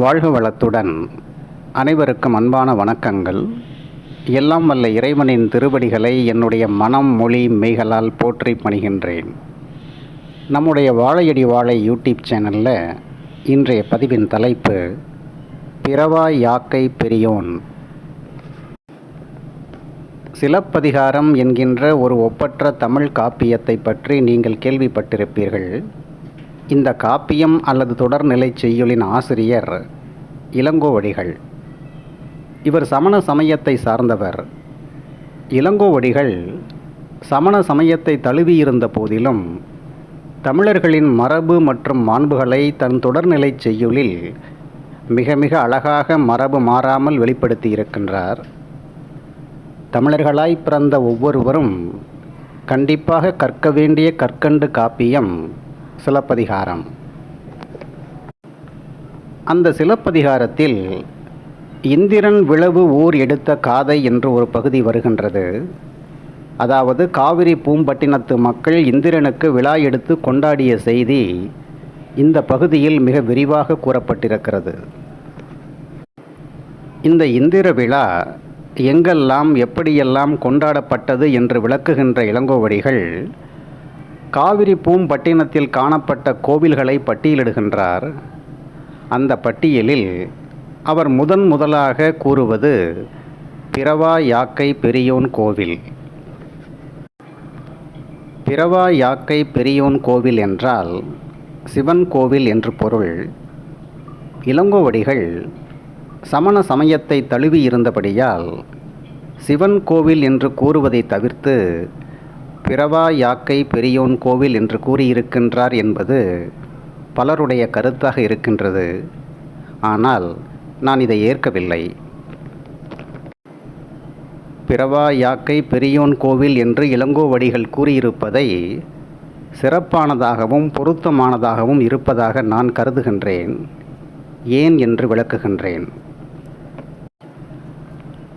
வாழ்க வளத்துடன் அனைவருக்கும் அன்பான வணக்கங்கள். எல்லாம் வல்ல இறைவனின் திருவடிகளை என்னுடைய மனம் மொழி மெய்களால் போற்றி பணிகின்றேன். நம்முடைய வாழையடி வாழை யூடியூப் சேனலில் இன்றைய பதிவின் தலைப்பு பிறவா யாக்கை பெரியோன்? சிலப்பதிகாரம் என்கின்ற ஒரு ஒப்பற்ற தமிழ் காப்பியத்தை பற்றி நீங்கள் கேள்விப்பட்டிருப்பீர்கள். இந்த காப்பியம் அல்லது தொடர்நிலை செய்யுளின் ஆசிரியர் இளங்கோவடிகள். இவர் சமண சமயத்தை சார்ந்தவர். இளங்கோவடிகள் சமண சமயத்தை தழுவியிருந்த போதிலும் தமிழர்களின் மரபு மற்றும் மாண்புகளை தன் தொடர்நிலை செய்யுளில் மிக மிக அழகாக மரபு மாறாமல் வெளிப்படுத்தி இருக்கின்றார் தமிழர்களாய் பிறந்த ஒவ்வொருவரும் கண்டிப்பாக கற்க வேண்டிய கற்கண்டு காப்பியம் சிலப்பதிகாரம். அந்த சிலப்பதிகாரத்தில் இந்திரன் விளவு ஊர் எடுத்த காதை என்று ஒரு பகுதி வருகின்றது. அதாவது காவிரி பூம்பட்டினத்து மக்கள் இந்திரனுக்கு விழா எடுத்து கொண்டாடிய செய்தி இந்த பகுதியில் மிக விரிவாக கூறப்பட்டிருக்கிறது. இந்த இந்திர விழா எங்கெல்லாம் எப்படியெல்லாம் கொண்டாடப்பட்டது என்று விளக்குகின்ற இளங்கோவடிகள் காவிரி பூம்பட்டினத்தில் காணப்பட்ட கோவில்களை பட்டியலிடுகின்றார். அந்த பட்டியலில் அவர் முதன் முதலாக கூறுவது பிறவா யாக்கை பெரியோன் கோவில். பிறவா யாக்கை பெரியோன் கோவில் என்றால் சிவன் கோவில் என்று பொருள். இளங்கோவடிகள் சமண சமயத்தை தழுவி இருந்தபடியால் சிவன் கோவில் என்று கூறுவதை தவிர்த்து பிறவா யாக்கை பெரியோன் கோவில் என்று கூறியிருக்கின்றார் என்பது பலருடைய கருத்தாக இருக்கின்றது. ஆனால் நான் இதை ஏற்கவில்லை. பிறவா யாக்கை பெரியோன் கோவில் என்று இளங்கோவடிகள் கூறியிருப்பதை சிறப்பானதாகவும் பொருத்தமானதாகவும் இருப்பதாக நான் கருதுகின்றேன். ஏன் என்று விளக்குகின்றேன்.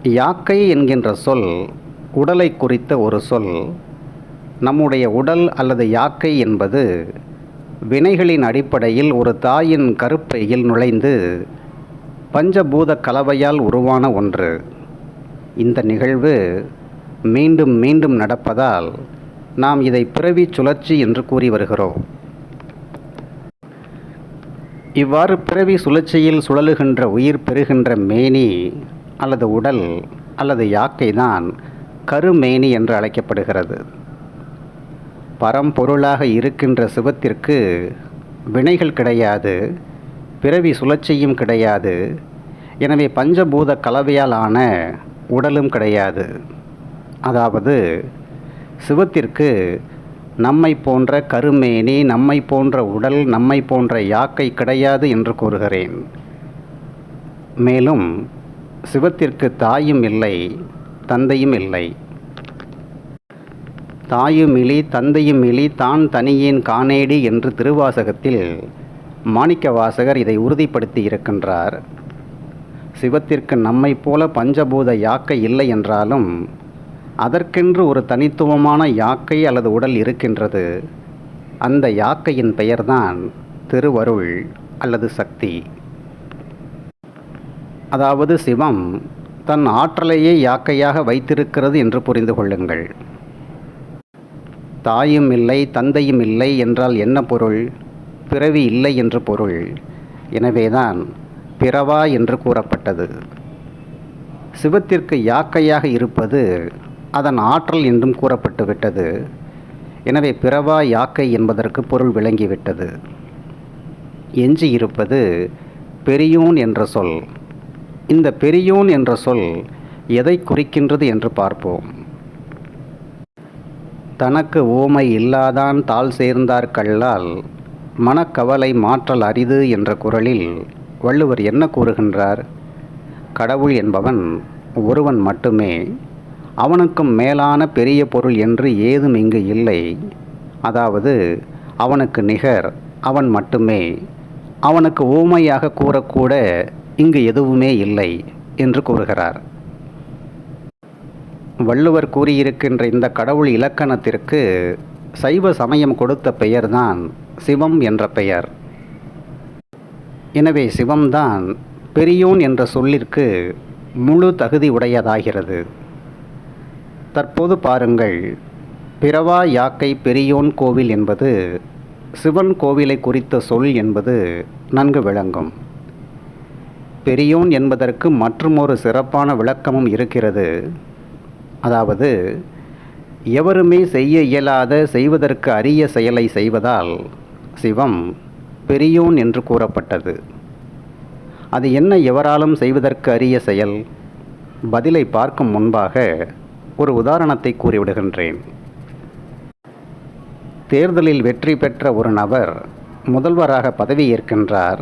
யாக்கை என்கின்ற சொல் உடலை குறித்த ஒரு சொல். நம்முடைய உடல் அல்லது யாக்கை என்பது வினைகளின் அடிப்படையில் ஒரு தாயின் கருப்பையில் நுழைந்து பஞ்சபூத கலவையால் உருவான ஒன்று. இந்த நிகழ்வு மீண்டும் மீண்டும் நடப்பதால் நாம் இதை பிறவி சுழற்சி என்று கூறி வருகிறோம். இவ்வாறு பிறவி சுழற்சியில் சுழலுகின்ற உயிர் பெறுகின்ற மேனி அல்லது உடல் அல்லது யாக்கை தான் கருமேனி என்று அழைக்கப்படுகிறது. பரம்பொருளாக இருக்கின்ற சிவத்திற்கு வினைகள் கிடையாது பிறவி சுழற்சியும் கிடையாது. எனவே பஞ்சபூத கலவையால் ஆன உடலும் கிடையாது. அதாவது சிவத்திற்கு நம்மை போன்ற கருமேனி நம்மை போன்ற உடல் நம்மை போன்ற யாக்கை கிடையாது என்று கூறுகிறேன். மேலும் சிவத்திற்கு தாயும் இல்லை தந்தையும் இல்லை. தாயும் இலி தந்தையும் இலி தான் தனியேன் காணேடி என்று திருவாசகத்தில் மாணிக்க வாசகர் இதை உறுதிப்படுத்தி இருக்கின்றார். சிவத்திற்கு நம்மை போல பஞ்சபூத யாக்கை இல்லை என்றாலும் அதற்கென்று ஒரு தனித்துவமான யாக்கை அல்லது உடல் இருக்கின்றது. அந்த யாக்கையின் பெயர்தான் திருவருள் அல்லது சக்தி. அதாவது சிவம் தன் ஆற்றலையே யாக்கையாக வைத்திருக்கிறது என்று புரிந்து கொள்ளுங்கள். தாயும் இல்லை தந்தையும் இல்லை என்றால் என்ன பொருள்? பிறவி இல்லை என்று பொருள். எனவேதான் பிறவா என்று கூறப்பட்டது. சிவத்திற்கு யாக்கையாக இருப்பது அதன் ஆற்றல் என்றும் கூறப்பட்டுவிட்டது. எனவே பிறவா யாக்கை என்பதற்கு பொருள் விளங்கிவிட்டது. எஞ்சி இருப்பது பெரியோன் என்ற சொல். இந்த பெரியோன் என்ற சொல் எதை குறிக்கின்றது என்று பார்ப்போம். தனக்கு ஓமை இல்லாதான் தாள் சேர்ந்தார்கல்லால் மனக்கவலை மாற்றல் அரிது என்ற குரலில் வள்ளுவர் என்ன கூறுகின்றார்? கடவுள் என்பவன் ஒருவன் மட்டுமே அவனுக்கும் மேலான பெரிய பொருள் என்று ஏதும் இங்கு இல்லை. அதாவது அவனுக்கு நிகர் அவன் மட்டுமே அவனுக்கு ஊமையாக கூறக்கூட இங்கு எதுவுமே இல்லை என்று கூறுகிறார். வள்ளுவர் கூறியிருக்கின்ற இந்த கடவுள் இலக்கணத்திற்கு சைவ சமயம் கொடுத்த பெயர்தான் சிவம் என்ற பெயர். எனவே சிவம்தான் பெரியோன் என்ற சொல்லிற்கு முழு தகுதி உடையதாகிறது. தற்போது பாருங்கள் பிறவா யாக்கை பெரியோன் கோவில் என்பது சிவன் கோவிலை குறித்த சொல் என்பது நன்கு விளங்கும். பெரியோன் என்பதற்கு மற்றுமொரு சிறப்பான விளக்கமும் இருக்கிறது. அதாவது எவருமே செய்ய இயலாத செய்வதற்கு அரிய செயலை செய்வதால் சிவம் பெரியோன் என்று கூறப்பட்டது. அது என்ன எவராலும் செய்வதற்கு அரிய செயல்? பதிலை பார்க்கும் முன்பாக ஒரு உதாரணத்தை கூறிவிடுகின்றேன். தேர்தலில் வெற்றி பெற்ற ஒரு நபர் முதல்வராக பதவியேற்கின்றார்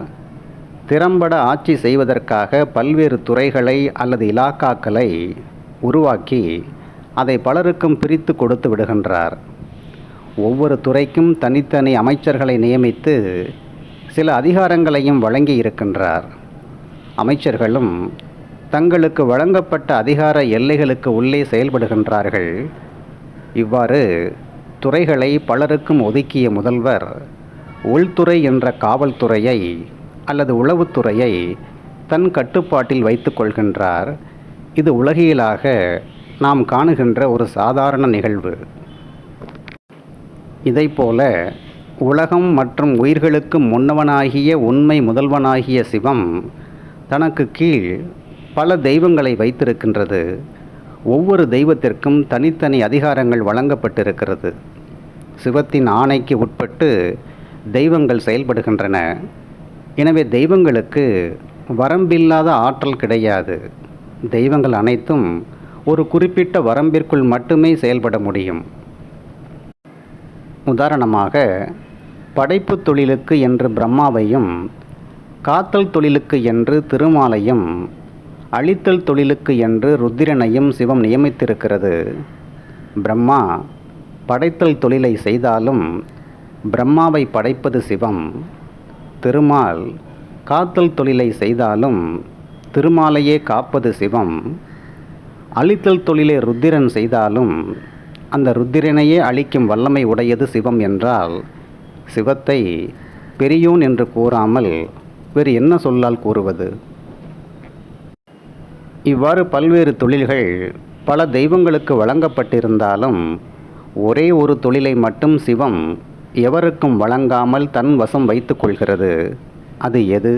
திறம்பட ஆட்சி செய்வதற்காக பல்வேறு துறைகளை அல்லது இலாக்காக்களை உருவாக்கி அதை பலருக்கும் பிரித்து கொடுத்து விடுகின்றார். ஒவ்வொரு துறைக்கும் தனித்தனி அமைச்சர்களை நியமித்து சில அதிகாரங்களையும் வழங்கி இருக்கின்றார். அமைச்சர்களும் தங்களுக்கு வழங்கப்பட்ட அதிகார எல்லைகளுக்கு உள்ளே செயல்படுகின்றார்கள். இவ்வாறு துறைகளை பலருக்கும் ஒதுக்கிய முதல்வர் உள்துறை என்ற காவல்துறையை அல்லது உளவுத்துறையை தன் கட்டுப்பாட்டில் வைத்து கொள்கின்றார். இது உலகியலாக நாம் காணுகின்ற ஒரு சாதாரண நிகழ்வு. இதைப்போல உலகம் மற்றும் உயிர்களுக்கு முன்னவனாகிய உண்மை முதல்வனாகிய சிவம் தனக்கு கீழ் பல தெய்வங்களை வைத்திருக்கின்றது. ஒவ்வொரு தெய்வத்திற்கும் தனித்தனி அதிகாரங்கள் வழங்கப்பட்டிருக்கிறது. சிவத்தின் ஆணைக்கு உட்பட்டு தெய்வங்கள் செயல்படுகின்றன. எனவே தெய்வங்களுக்கு வரம்பில்லாத ஆற்றல் கிடையாது. தெய்வங்கள் அனைத்தும் ஒரு குறிப்பிட்ட வரம்பிற்குள் மட்டுமே செயல்பட முடியும். உதாரணமாக படைப்பு தொழிலுக்கு என்று பிரம்மாவையும் காத்தல் தொழிலுக்கு என்று திருமாலையும் அழித்தல் தொழிலுக்கு என்று ருத்திரனையும் சிவம் நியமித்திருக்கிறது. பிரம்மா படைத்தல் தொழிலை செய்தாலும் பிரம்மாவை படைப்பது சிவம். திருமால் காத்தல் தொழிலை செய்தாலும் திருமாலையே காப்பது சிவம். அழித்தல் தொழிலை ருத்திரன் செய்தாலும் அந்த ருத்திரனையே அழிக்கும் வல்லமை உடையது சிவம் என்றால் சிவத்தை பெரியோன் என்று கூறாமல் வேறு என்ன சொல்லால் கூறுவது? இவ்வாறு பல்வேறு தொழில்கள் பல தெய்வங்களுக்கு வழங்கப்பட்டிருந்தாலும் ஒரே ஒரு தொழிலை மட்டும் சிவம் எவருக்கும் வழங்காமல் தன் வசம் வைத்துக் கொள்கிறது. அது எது?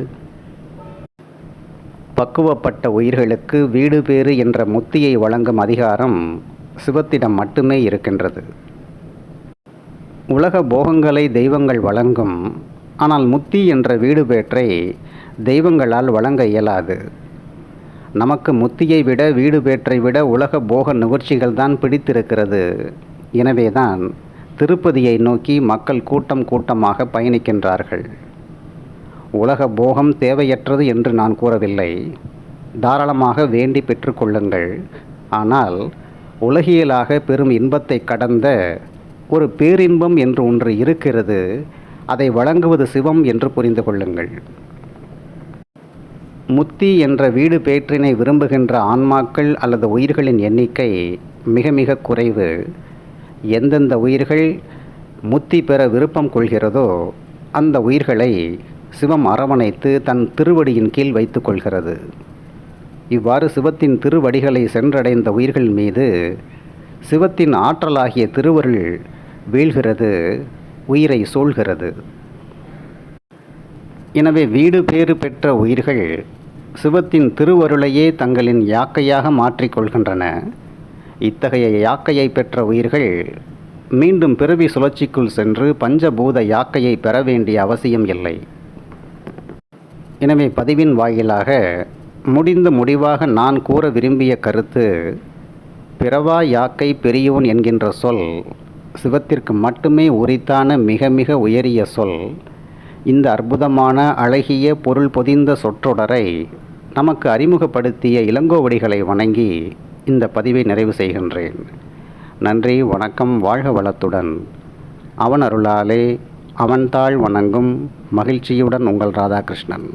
பக்குவப்பட்ட உயிர்களுக்கு வீடு பேறு என்ற முத்தியை வழங்கும் அதிகாரம் சிவத்திடம் மட்டுமே இருக்கின்றது. உலக போகங்களை தெய்வங்கள் வழங்கும் ஆனால் முத்தி என்ற வீடு பேற்றை தெய்வங்களால் வழங்க இயலாது. நமக்கு முத்தியை விட வீடு பேற்றை விட உலக போக நிகழ்ச்சிகள் தான் பிடித்திருக்கிறது. எனவேதான் திருப்பதியை நோக்கி மக்கள் கூட்டம் கூட்டமாக பயணிக்கின்றார்கள். உலக போகம் தேவையற்றது என்று நான் கூறவில்லை. தாராளமாக வேண்டி பெற்றுக்கொள்ளுங்கள் ஆனால் உலகியலாக பெரும் இன்பத்தை கடந்த ஒரு பேரின்பம் என்று ஒன்று இருக்கிறது. அதை வழங்குவது சிவம் என்று புரிந்து கொள்ளுங்கள். முத்தி என்ற வீடு பேற்றினை விரும்புகின்ற ஆன்மாக்கள் அல்லது உயிர்களின் எண்ணிக்கை மிக மிக குறைவு. எந்தெந்த உயிர்கள் முத்தி பெற விருப்பம் கொள்கிறதோ அந்த உயிர்களை சிவம் அரவணைத்து தன் திருவடியின் கீழ் வைத்துக் கொள்கிறது. இவ்வாறு சிவத்தின் திருவடிகளை சென்றடைந்த உயிர்கள் மீது சிவத்தின் ஆற்றலாகிய திருவருள் வீழ்கிறது உயிரை சூழ்கிறது. எனவே வீடு பேறு பெற்ற உயிர்கள் சிவத்தின் திருவருளையே தங்களின் யாக்கையாக மாற்றிக்கொள்கின்றன இத்தகைய யாக்கையை பெற்ற உயிர்கள் மீண்டும் பிறவி சுழற்சிக்குள் சென்று பஞ்சபூத யாக்கையை பெற வேண்டிய அவசியம் இல்லை. எனவே பதிவின் வாயிலாக முடிந்த முடிவாக நான் கூற விரும்பிய கருத்து பிறவா யாக்கை பெரியோன் என்கின்ற சொல் சிவத்திற்கு மட்டுமே உரித்தான மிக மிக உயரிய சொல். இந்த அற்புதமான அழகிய பொருள் பொதிந்த சொற்றொடரை நமக்கு அறிமுகப்படுத்திய இளங்கோவடிகளை வணங்கி இந்த பதிவை நிறைவு செய்கின்றேன். நன்றி வணக்கம் வாழ்க வளத்துடன். அவன் அருளாலே அவன் தாழ் வணங்கும் மகிழ்ச்சியுடன் உங்கள் ராதாகிருஷ்ணன்.